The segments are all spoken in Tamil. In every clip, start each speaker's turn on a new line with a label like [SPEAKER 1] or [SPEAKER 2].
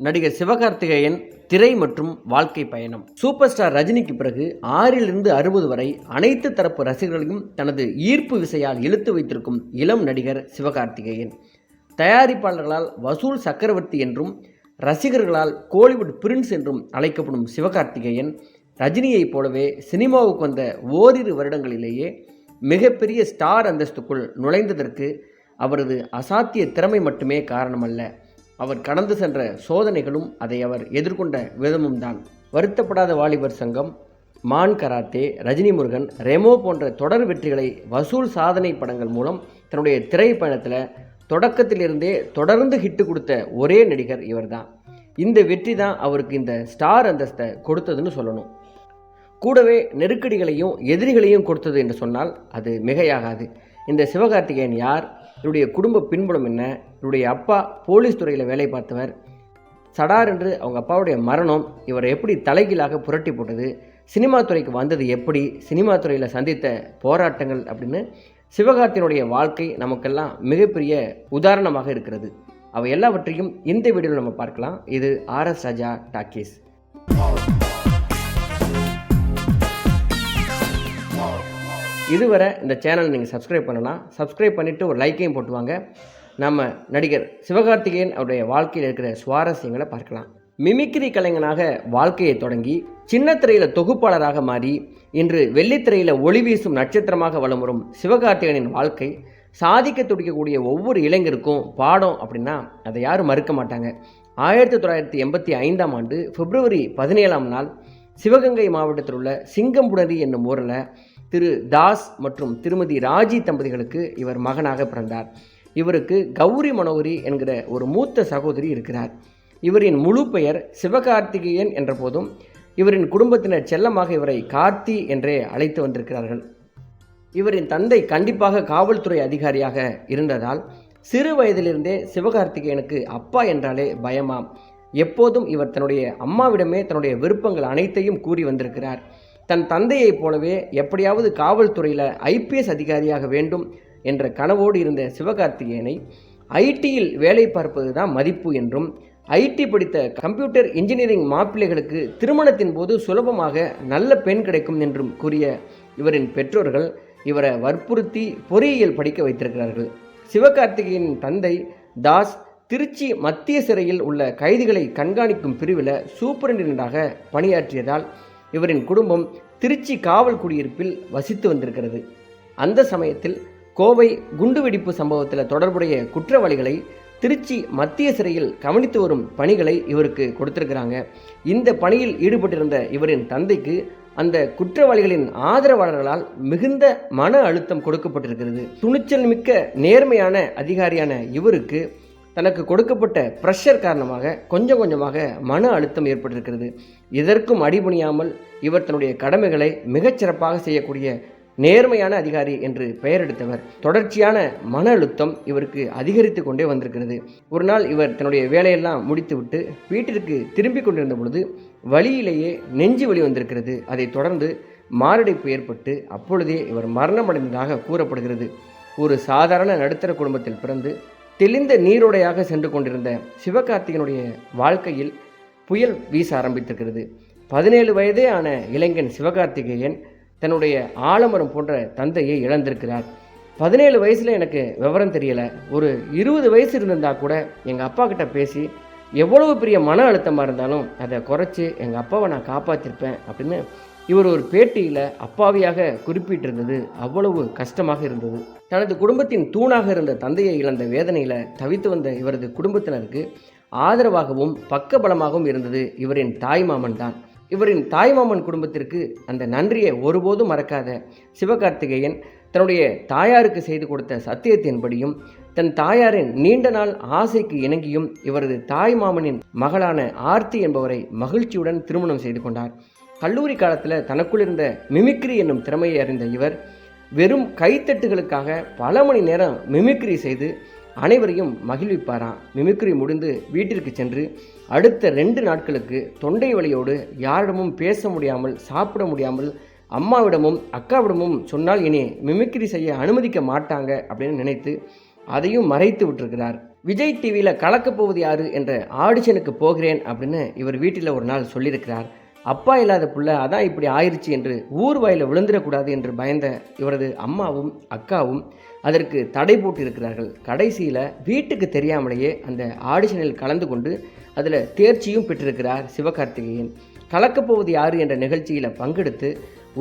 [SPEAKER 1] நடிகர் சிவகார்த்திகேயன் திரை மற்றும் வாழ்க்கை பயணம். சூப்பர் ஸ்டார் ரஜினிக்கு பிறகு ஆறிலிருந்து அறுபது வரை அனைத்து தரப்பு ரசிகர்களையும் தனது ஈர்ப்பு விசையால் இழுத்து வைத்திருக்கும் இளம் நடிகர் சிவகார்த்திகேயன். தயாரிப்பாளர்களால் வசூல் சக்கரவர்த்தி என்றும் ரசிகர்களால் கோலிவுட் பிரின்ஸ் என்றும் அழைக்கப்படும் சிவகார்த்திகேயன் ரஜினியைப் போலவே சினிமாவுக்கு வந்த ஓரிரு வருடங்களிலேயே மிகப்பெரிய ஸ்டார் அந்தஸ்துக்குள் நுழைந்ததற்கு அவரது அசாத்திய திறமை மட்டுமே காரணமல்ல. அவர் கடந்து சென்ற சோதனைகளும் அதை அவர் எதிர்கொண்ட விதமும் தான் வருத்தப்படாத வாலிபர் சங்கம் மான் கராத்தே ரஜினி முருகன் ரெமோ போன்ற தொடர் வெற்றிகளை வசூல் சாதனை படங்கள் மூலம் தன்னுடைய திரைப்பயணத்தில் தொடக்கத்திலிருந்தே தொடர்ந்து ஹிட்டு கொடுத்த ஒரே நடிகர் இவர்தான். இந்த வெற்றி தான் அவருக்கு இந்த ஸ்டார் அந்தஸ்தை கொடுத்ததுன்னு சொல்லணும். கூடவே நெருக்கடிகளையும் எதிரிகளையும் கொடுத்தது என்று சொன்னால் அது மிகையாகாது. இந்த சிவகார்த்திகேயன் யார்? இவருடைய குடும்ப பின்புலம் என்ன? இவருடைய அப்பா போலீஸ் துறையில் வேலை பார்த்தவர். சடார் என்று அவங்க அப்பாவுடைய மரணம் இவரை எப்படி தலைகீழாக புரட்டி போட்டது சினிமா துறைக்கு வந்தது எப்படி சினிமா துறையில் சந்தித்த போராட்டங்கள் அப்படின்னு சிவகார்த்தினுடைய வாழ்க்கை நமக்கெல்லாம் மிகப்பெரிய உதாரணமாக இருக்கிறது. அவை எல்லாவற்றையும் இந்த வீடியோவில் நம்ம பார்க்கலாம். இது ஆர்எஸ் ராஜா டாக்கீஸ் இதுவரை இந்த சேனல் நீங்கள் சப்ஸ்கிரைப் பண்ணலாம். சப்ஸ்கிரைப் பண்ணிவிட்டு ஒரு லைக்கையும் போட்டுவாங்க. நம்ம நடிகர் சிவகார்த்திகேயன் அவருடைய வாழ்க்கையில் இருக்கிற சுவாரஸ்யங்களை பார்க்கலாம். மிமிக்ரி கலைஞனாக வாழ்க்கையை தொடங்கி சின்ன திரையில் தொகுப்பாளராக மாறி இன்று வெள்ளித்திரையில் ஒளி வீசும் நட்சத்திரமாக வலம் வரும் சிவகார்த்திகேயனின் வாழ்க்கை சாதிக்க துடிக்கக்கூடிய ஒவ்வொரு இளைஞருக்கும் பாடம் அப்படின்னா அதை யாரும் மறுக்க மாட்டாங்க. ஆயிரத்தி தொள்ளாயிரத்தி எண்பத்தி ஐந்தாம் ஆண்டு பிப்ரவரி பதினேழாம் நாள் சிவகங்கை மாவட்டத்தில் உள்ள சிங்கம்புணரி என்னும் ஊரில் திரு தாஸ் மற்றும் திருமதி ராஜி தம்பதிகளுக்கு இவர் மகனாக பிறந்தார். இவருக்கு கௌரி மனோகரி என்கிற ஒரு மூத்த சகோதரி இருக்கிறார். இவரின் முழு பெயர் சிவகார்த்திகேயன் என்ற போதும் இவரின் குடும்பத்தினர் செல்லமாக இவரை கார்த்தி என்றே அழைத்து வந்திருக்கிறார்கள். இவரின் தந்தை கண்டிப்பாக காவல்துறை அதிகாரியாக இருந்ததால் சிறு வயதிலிருந்தே சிவகார்த்திகேயனுக்கு அப்பா என்றாலே பயமாம். எப்போதும் இவர் தன்னுடைய அம்மாவிடமே தன்னுடைய விருப்பங்கள் அனைத்தையும் கூறி வந்திருக்கிறார். தன் தந்தையைப் போலவே எப்படியாவது காவல்துறையில் ஐபிஎஸ் அதிகாரியாக வேண்டும் என்ற கனவோடு இருந்த சிவகார்த்திகேயனை ஐடியில் வேலை பார்ப்பது தான் மதிப்பு என்றும் ஐடி படித்த கம்ப்யூட்டர் இன்ஜினியரிங் மாப்பிள்ளைகளுக்கு திருமணத்தின் போது சுலபமாக நல்ல பெண் கிடைக்கும் என்றும் கூறிய இவரின் பெற்றோர்கள் இவரை வற்புறுத்தி பொறியியல் படிக்க வைத்திருக்கிறார்கள். சிவகார்த்திகேயன் தந்தை தாஸ் திருச்சி மத்திய சிறையில் உள்ள கைதிகளை கண்காணிக்கும் பிரிவில் சூப்பரிண்டென்டாக பணியாற்றியதால் இவரின் குடும்பம் திருச்சி காவல் குடியிருப்பில் வசித்து வந்திருக்கிறது. அந்த சமயத்தில் கோவை குண்டுவெடிப்பு சம்பவத்தில் தொடர்புடைய குற்றவாளிகளை திருச்சி மத்திய சிறையில் கவனித்து வரும் பணிகளை இவருக்கு கொடுத்திருக்கிறாங்க. இந்த பணியில் ஈடுபட்டிருந்த இவரின் தந்தைக்கு அந்த குற்றவாளிகளின் ஆதரவாளர்களால் மிகுந்த மன அழுத்தம் கொடுக்கப்பட்டிருக்கிறது. துணிச்சல் மிக்க நேர்மையான அதிகாரியான இவருக்கு தனக்கு கொடுக்கப்பட்ட ப்ரெஷர் காரணமாக கொஞ்சம் கொஞ்சமாக மன அழுத்தம் ஏற்பட்டிருக்கிறது. இதற்கும் அடிபணியாமல் இவர் தன்னுடைய கடமைகளை மிகச்சிறப்பாக செய்யக்கூடிய நேர்மையான அதிகாரி என்று பெயர் எடுத்தவர். தொடர்ச்சியான மன அழுத்தம் இவருக்கு அதிகரித்து கொண்டே வந்திருக்கிறது. ஒரு நாள் இவர் தன்னுடைய வேலையெல்லாம் முடித்துவிட்டு வீட்டிற்கு திரும்பி கொண்டிருந்த பொழுது வழியிலேயே நெஞ்சு வலி வந்திருக்கிறது. அதை தொடர்ந்து மாரடைப்பு ஏற்பட்டு அப்பொழுதே இவர் மரணமடைந்ததாக கூறப்படுகிறது. ஒரு சாதாரண நடுத்தர குடும்பத்தில் பிறந்து தெளிந்த நீரோடையாக சென்று கொண்டிருந்த சிவகார்த்திகனுடைய வாழ்க்கையில் புயல் வீச ஆரம்பித்திருக்கிறது. பதினேழு வயதே ஆன இளைஞன் சிவகார்த்திகேயன் தன்னுடைய ஆலமரம் போன்ற தந்தையை இழந்திருக்கிறார். பதினேழு வயசில் எனக்கு விவரம் தெரியலை. ஒரு இருபது வயசு இருந்திருந்தா கூட எங்கள் அப்பா கிட்ட பேசி எவ்வளவு பெரிய மன அழுத்தமாக இருந்தாலும் அதை குறைச்சி எங்கள் அப்பாவை நான் காப்பாற்றிருப்பேன் அப்படின்னு இவர் ஒரு பேட்டியில் அப்பாவியாக குறிப்பிட்டிருந்தது. அவ்வளவு கஷ்டமாக இருந்தது. தனது குடும்பத்தின் தூணாக இருந்த தந்தையை இழந்த வேதனையில் தவித்து வந்த இவரது குடும்பத்தினருக்கு ஆதரவாகவும் பக்கபலமாகவும் இருந்தது இவரின் தாய் மாமன் தான் இவரின் தாய்மாமன் குடும்பத்திற்கு அந்த நன்றியை ஒருபோதும் மறக்காத சிவகார்த்திகேயன் தன்னுடைய தாயாருக்கு செய்து கொடுத்த சத்தியத்தின்படியும் தன் தாயாரின் நீண்ட நாள் ஆசைக்கு இணங்கியும் இவரது தாய் மாமனின் மகளான ஆர்த்தி என்பவரை மகிழ்ச்சியுடன் திருமணம் செய்து கொண்டார். கல்லூரி காலத்தில் தனக்குள் இருந்த மிமிக்ரி என்னும் திறமையை அறிந்த இவர் வெறும் கைத்தட்டுகளுக்காக பல மணி நேரம் மிமிக்ரி செய்து அனைவரையும் மகிழ்விப்பாராம் மிமிக்ரி முடிந்து வீட்டிற்கு சென்று அடுத்த ரெண்டு நாட்களுக்கு தொண்டை வழியோடு யாரிடமும் பேச முடியாமல் சாப்பிட முடியாமல் அம்மாவிடமும் அக்காவிடமும் சொன்னால் இனி மிமிக்ரி செய்ய அனுமதிக்க மாட்டாங்க அப்படின்னு நினைத்து அதையும் மறைத்து விட்டிருக்கிறார். விஜய் டிவியில் கலக்கப் போவது யாரு என்ற ஆடிஷனுக்கு போகிறேன் அப்படின்னு இவர் வீட்டில் ஒரு நாள் சொல்லியிருக்கிறார். அப்பா இல்லாத பிள்ளை அதான் இப்படி ஆயிடுச்சு என்று ஊர் வாயில் விழுந்துடக்கூடாது என்று பயந்த இவரது அம்மாவும் அக்காவும் அதற்கு தடை போட்டு இருக்கிறார்கள் கடைசியில் வீட்டுக்கு தெரியாமலேயே அந்த ஆடிஷனில் கலந்து கொண்டு அதில் தேர்ச்சியும் பெற்றிருக்கிறார் சிவகார்த்திகேயன். கலக்கப்போவது யார் யாரு என்ற நிகழ்ச்சியில் பங்கெடுத்து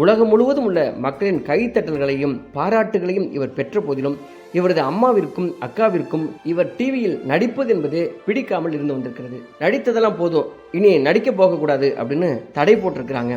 [SPEAKER 1] உலகம் முழுவதும் உள்ள மக்களின் கைத்தட்டல்களையும் பாராட்டுகளையும் இவர் பெற்ற போதிலும் இவரது அம்மாவிற்கும் அக்காவிற்கும் இவர் டிவியில் நடிப்பது என்பதே பிடிக்காமல் இருந்து வந்திருக்கிறது. நடித்ததெல்லாம் போதும். இனி நடிக்க போகக்கூடாது அப்படின்னு தடை போட்டிருக்கிறாங்க.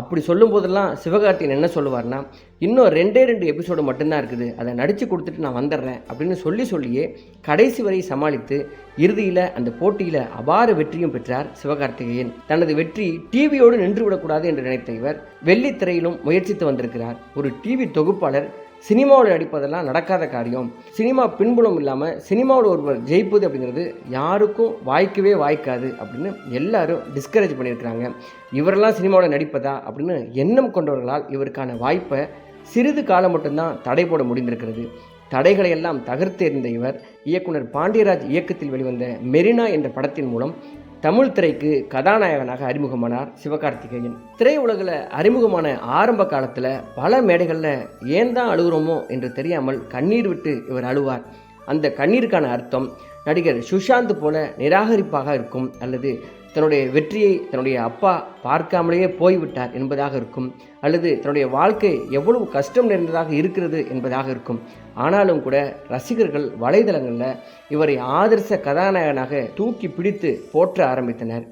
[SPEAKER 1] அப்படி சொல்லும் போதெல்லாம் சிவகார்த்தியன் என்ன சொல்லுவார்னா இன்னும் ரெண்டே ரெண்டு எபிசோடு மட்டும்தான் இருக்குது. அதை நடித்து கொடுத்துட்டு நான் வந்துடுறேன் அப்படின்னு சொல்லி சொல்லியே கடைசி வரை சமாளித்து இறுதியில் அந்த போட்டியில் அபார வெற்றியும் பெற்றார் சிவகார்த்திகேயன். தனது வெற்றி டிவியோடு நின்று விடக்கூடாது என்று நினைத்த இவர் வெள்ளித்திரையிலும் முயற்சித்து வந்திருக்கிறார். ஒரு டிவி தொகுப்பாளர் சினிமாவில் நடிப்பதெல்லாம் நடக்காத காரியம். சினிமா பின்புலம் இல்லாமல் சினிமாவில் ஒருவர் ஜெயிப்பது அப்படிங்கிறது யாருக்கும் வாய்க்கவே வாய்க்காது அப்படின்னு எல்லாரும் டிஸ்கரேஜ் பண்ணியிருக்கிறாங்க. இவரெல்லாம் சினிமாவில் நடிப்பதா அப்படின்னு எண்ணம் கொண்டவர்களால் இவருக்கான வாய்ப்பை சிறிது காலம் மட்டும்தான் தடை போட முடிந்திருக்கிறது. தடைகளை எல்லாம் தகர்த்தெறிந்த இவர் இயக்குனர் பாண்டியராஜ் இயக்கத்தில் வெளிவந்த மெரினா என்ற படத்தின் மூலம் தமிழ் திரைக்கு கதாநாயகனாக அறிமுகமானார் சிவகார்த்திகேயன். திரையுலகில் அறிமுகமான ஆரம்ப காலத்தில் பல மேடைகளில் ஏன் தான் அழுகுறோமோ என்று தெரியாமல் கண்ணீர் விட்டு இவர் அழுவார். அந்த கண்ணீருக்கான அர்த்தம் நடிகர் சுஷாந்த் போல நிராகரிப்பாக இருக்கும் அல்லது தன்னுடைய வெற்றியை தன்னுடைய அப்பா பார்க்காமலேயே போய்விட்டார் என்பதாக இருக்கும். அல்லது தன்னுடைய வாழ்க்கை எவ்வளவு கஷ்டம் நிறைந்ததாக இருக்கிறது என்பதாக இருக்கும். ஆனாலும் கூட ரசிகர்கள் வலைதளங்களில் இவரை ஆதர்ச கதாநாயகனாக தூக்கி பிடித்து போற்ற ஆரம்பித்தனர்.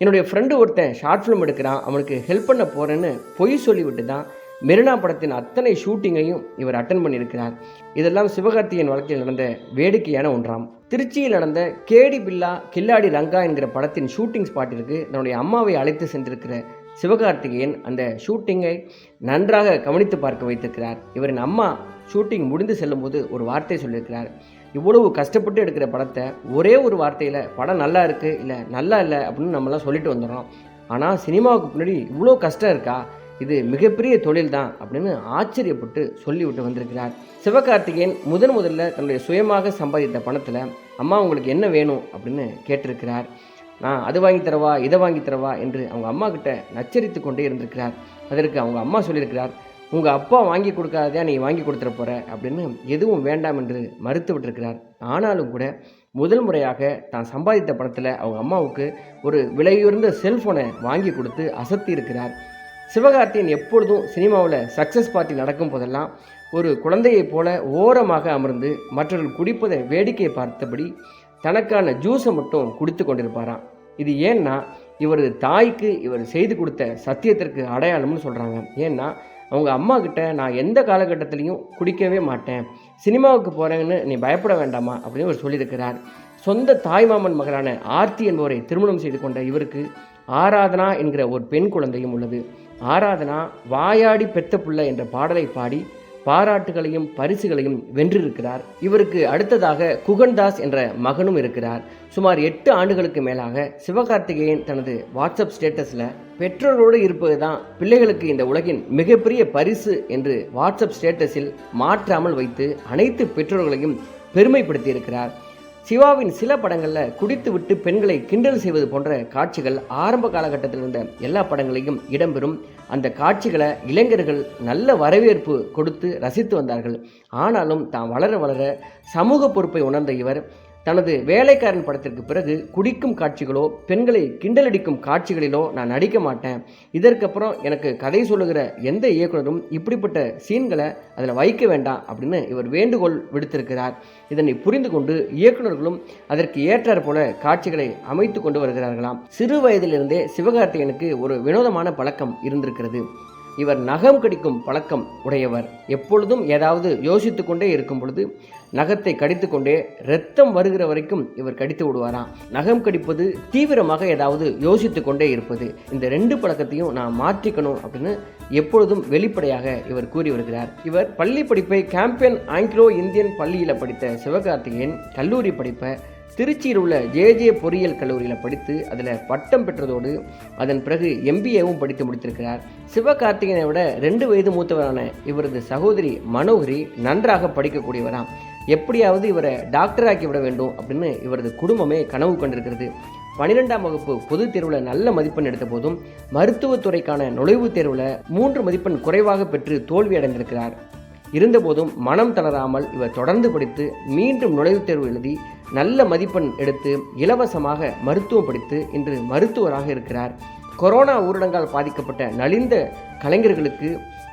[SPEAKER 1] என்னுடைய ஃப்ரெண்டு ஒருத்தன் ஷார்ட் ஃபிலிம் எடுக்கிறான். அவனுக்கு ஹெல்ப் பண்ண போகிறேன்னு பொய் சொல்லிவிட்டு தான் மெரினா படத்தின் அத்தனை ஷூட்டிங்கையும் இவர் அட்டன் பண்ணியிருக்கிறார். இதெல்லாம் சிவகார்த்தியின் வழக்கில் நடந்த வேடிக்கையான ஒன்றாம். திருச்சியில் நடந்த கேடி பில்லா கில்லாடி ரங்கா என்கிற படத்தின் ஷூட்டிங் ஸ்பாட்டிற்கு தன்னுடைய அம்மாவை அழைத்து சென்றிருக்கிற சிவகார்த்திகேயன் அந்த ஷூட்டிங்கை நன்றாக கவனித்து பார்க்க வைத்திருக்கிறார். இவரின் அம்மா ஷூட்டிங் முடிந்து செல்லும்போது ஒரு வார்த்தை சொல்லியிருக்கிறார். இவ்வளவு கஷ்டப்பட்டு எடுக்கிற படத்தை ஒரே ஒரு வார்த்தையில் படம் நல்லா இருக்குது இல்லை நல்லா இல்லை அப்படின்னு நம்மலாம் சொல்லிட்டு வந்துடுறோம். ஆனால் சினிமாவுக்கு பின்னாடி இவ்வளோ கஷ்டம் இருக்கா? இது மிகப்பெரிய தொழில் தான் அப்படின்னு ஆச்சரியப்பட்டு சொல்லிவிட்டு வந்திருக்கிறார். சிவகார்த்திகேயன் முதன் முதல்ல தன்னுடைய சுயமாக சம்பாதித்த பணத்தில் அம்மா உங்களுக்கு என்ன வேணும்? அப்படின்னு கேட்டிருக்கிறார். நான் அது வாங்கி தரவா இதை வாங்கி தரவா? என்று அவங்க அம்மா கிட்ட நச்சரித்து கொண்டே இருந்திருக்கிறார். அதற்கு அவங்க அம்மா சொல்லியிருக்கிறார் உங்கள் அப்பா வாங்கி கொடுக்காதே நீ வாங்கி கொடுத்துட போகிற அப்படின்னு எதுவும் வேண்டாம் என்று மறுத்து விட்டிருக்கிறார். ஆனாலும் கூட முதல் முறையாக தான் சம்பாதித்த பணத்தில் அவங்க அம்மாவுக்கு ஒரு விலையுயர்ந்த செல்ஃபோனை வாங்கி கொடுத்து அசத்தி இருக்கிறார் சிவகார்த்தியன் எப்பொழுதும் சினிமாவில் சக்ஸஸ் பார்ட்டி நடக்கும் போதெல்லாம் ஒரு குழந்தையைப் போல ஓரமாக அமர்ந்து மற்றவர்கள் குடிப்பதை வேடிக்கையை பார்த்தபடி தனக்கான ஜூஸை மட்டும் குடித்து கொண்டிருப்பாராம். இது ஏன்னா இவரது தாய்க்கு இவர் செய்து கொடுத்த சத்தியத்திற்கு அடையாளம்னு சொல்கிறாங்க ஏன்னா அவங்க அம்மா கிட்ட நான் எந்த காலகட்டத்திலையும் குடிக்கவே மாட்டேன். சினிமாவுக்கு போகிறேன்னு நீ பயப்பட வேண்டாமா? அப்படின்னு அவர் சொல்லியிருக்கிறார். சொந்த தாய்மாமன் மகளான ஆர்த்தி என்பவரை திருமணம் செய்து கொண்ட இவருக்கு ஆராதனா என்கிற ஒரு பெண் குழந்தையும் உள்ளது. ஆராதனா வாயாடி பெத்த புள்ள என்ற பாடலை பாடி பாராட்டுகளையும் பரிசுகளையும் வென்றிருக்கிறார். இவருக்கு அடுத்ததாக குகன்தாஸ் என்ற மகனும் இருக்கிறார். சுமார் எட்டு ஆண்டுகளுக்கு மேலாக சிவகார்த்திகேயன் தனது வாட்ஸ்அப் ஸ்டேட்டஸில் பெற்றோரோடு இருப்பது தான் பிள்ளைகளுக்கு இந்த உலகின் மிகப்பெரிய பரிசு என்று வாட்ஸ்அப் ஸ்டேட்டஸில் மாற்றாமல் வைத்து அனைத்து பெற்றோர்களையும் பெருமைப்படுத்தியிருக்கிறார். சிவாவின் சில படங்களில் குடித்துவிட்டு பெண்களை கிண்டல் செய்வது போன்ற காட்சிகள் ஆரம்ப காலகட்டத்தில் இருந்த எல்லா படங்களையும் இடம்பெறும். அந்த காட்சிகளை இளைஞர்கள் நல்ல வரவேற்பு கொடுத்து ரசித்து வந்தார்கள். ஆனாலும் தான் வளர வளர சமூக பொறுப்பை உணர்ந்த இவர் தனது வேலைக்காரன் படத்திற்கு பிறகு குடிக்கும் காட்சிகளோ பெண்களை கிண்டலடிக்கும் காட்சிகளிலோ நான் நடிக்க மாட்டேன். இதற்கப்புறம் எனக்கு கதை சொல்லுகிற எந்த இயக்குனரும் இப்படிப்பட்ட சீன்களை அதில் வைக்க வேண்டாம் அப்படின்னு இவர் வேண்டுகோள் விடுத்திருக்கிறார். இதனை புரிந்து கொண்டு இயக்குனர்களும் அதற்கு ஏற்றாற் போல காட்சிகளை அமைத்து கொண்டு வருகிறார்களாம். சிறு வயதிலிருந்தே சிவகார்த்திகனுக்கு ஒரு வினோதமான பழக்கம் இருந்திருக்கிறது. இவர் நகம் கடிக்கும் பழக்கம் உடையவர். எப்பொழுதும் ஏதாவது யோசித்து கொண்டே இருக்கும் பொழுது நகத்தை கடித்துக்கொண்டே ரத்தம் வருகிற வரைக்கும் இவர் கடித்து விடுவாராம் நகம் கடிப்பது தீவிரமாக ஏதாவது யோசித்து கொண்டே இருப்பது. இந்த ரெண்டு பழக்கத்தையும் நான் மாற்றிக்கணும் அப்படின்னு எப்பொழுதும் வெளிப்படையாக இவர் கூறி வருகிறார். இவர் பள்ளி படிப்பை கேம்பியன் ஆங்கிலோ இந்தியன் பள்ளியில் படித்த சிவகார்த்திகேயன் கல்லூரி படிப்பை திருச்சியில் உள்ள ஜேஜே பொறியியல் கல்லூரியில் படித்து அதில் பட்டம் பெற்றதோடு அதன் பிறகு எம்பிஏவும் படித்து முடித்திருக்கிறார். சிவகார்த்திகேயனை விட ரெண்டு வயது மூத்தவரான இவரது சகோதரி மனோகரி நன்றாக படிக்கக்கூடியவராம். எப்படியாவது இவரை டாக்டராக்கி விட வேண்டும் அப்படின்னு இவரது குடும்பமே கனவு கொண்டிருக்கிறது. பனிரெண்டாம் வகுப்பு பொதுத் தேர்வில் நல்ல மதிப்பெண் எடுத்த போதும் மருத்துவத்துறைக்கான நுழைவுத் தேர்வில் மூன்று மதிப்பெண் குறைவாக பெற்று தோல்வி அடைந்திருக்கிறார். இருந்தபோதும் மனம் தளராமல் இவர் தொடர்ந்து படித்து மீண்டும் நுழைவுத் தேர்வு எழுதி நல்ல மதிப்பெண் எடுத்து இலவசமாக மருத்துவம் படித்து இன்று மருத்துவராக இருக்கிறார். கொரோனா ஊரடங்கால் பாதிக்கப்பட்ட நலிந்த கலைஞர்களுக்கு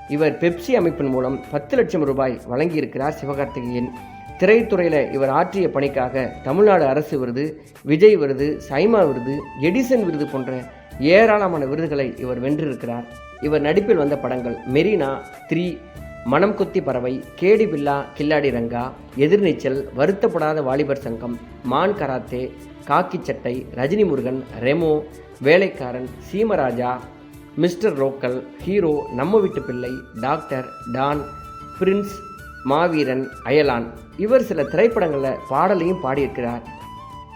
[SPEAKER 1] இவர் பெப்சி அமைப்பின் மூலம் பத்து லட்சம் ரூபாய் வழங்கியிருக்கிறார் சிவகார்த்திகேயன். திரைத்துறையில் இவர் ஆற்றிய பணிக்காக தமிழ்நாடு அரசு விருது விஜய் விருது சைமா விருது எடிசன் விருது போன்ற ஏராளமான விருதுகளை இவர் வென்றிருக்கிறார். இவர் நடிப்பில் வந்த படங்கள் மெரினா த்ரீ மனம் குத்தி பறவை கேடி பில்லா கில்லாடி ரங்கா எதிர்நீச்சல் வருத்தப்படாத வாலிபர் சங்கம் மான் கராத்தே காக்கி சட்டை ரஜினி முருகன் ரெமோ வேலைக்காரன் சீமராஜா மிஸ்டர் ரோக்கல் ஹீரோ நம்ம வீட்டு பிள்ளை டாக்டர் டான் பிரின்ஸ் மாவீரன் அயலான். இவர் சில திரைப்படங்களில் பாடலையும் பாடியிருக்கிறார்.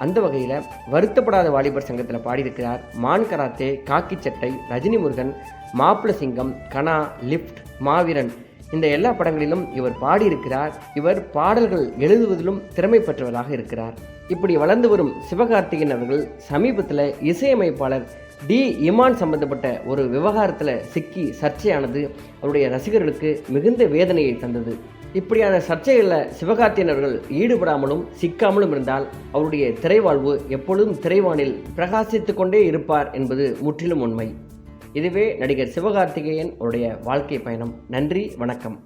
[SPEAKER 1] அந்த வகையில் வருத்தப்படாத வாலிபர் சங்கத்தில் பாடியிருக்கிறார் மான் கராத்தே காக்கி சட்டை ரஜினி முருகன் மாப்பிள சிங்கம் கனா லிஃப்ட் மாவீரன். இந்த எல்லா படங்களிலும் இவர் பாடியிருக்கிறார். இவர் பாடல்கள் எழுதுவதிலும் திறமை பெற்றவராக இருக்கிறார். இப்படி வளர்ந்து வரும் சிவகார்த்திகேயன் அவர்கள் சமீபத்தில் இசையமைப்பாளர் டி. இமான் சம்பந்தப்பட்ட ஒரு விவகாரத்தில் சிக்கி சர்ச்சையானது அவருடைய ரசிகர்களுக்கு மிகுந்த வேதனையை தந்தது. இப்படியான சர்ச்சைகளில் சிவகார்த்தியன் அவர்கள் ஈடுபடாமலும் சிக்காமலும் இருந்தால் அவருடைய திரைவாழ்வு எப்பொழுதும் திரைவானில் பிரகாசித்து கொண்டே இருப்பார் என்பது முற்றிலும் உண்மை. இதுவே நடிகர் சிவகார்த்திகேயன் உடைய வாழ்க்கை பயணம். நன்றி வணக்கம்.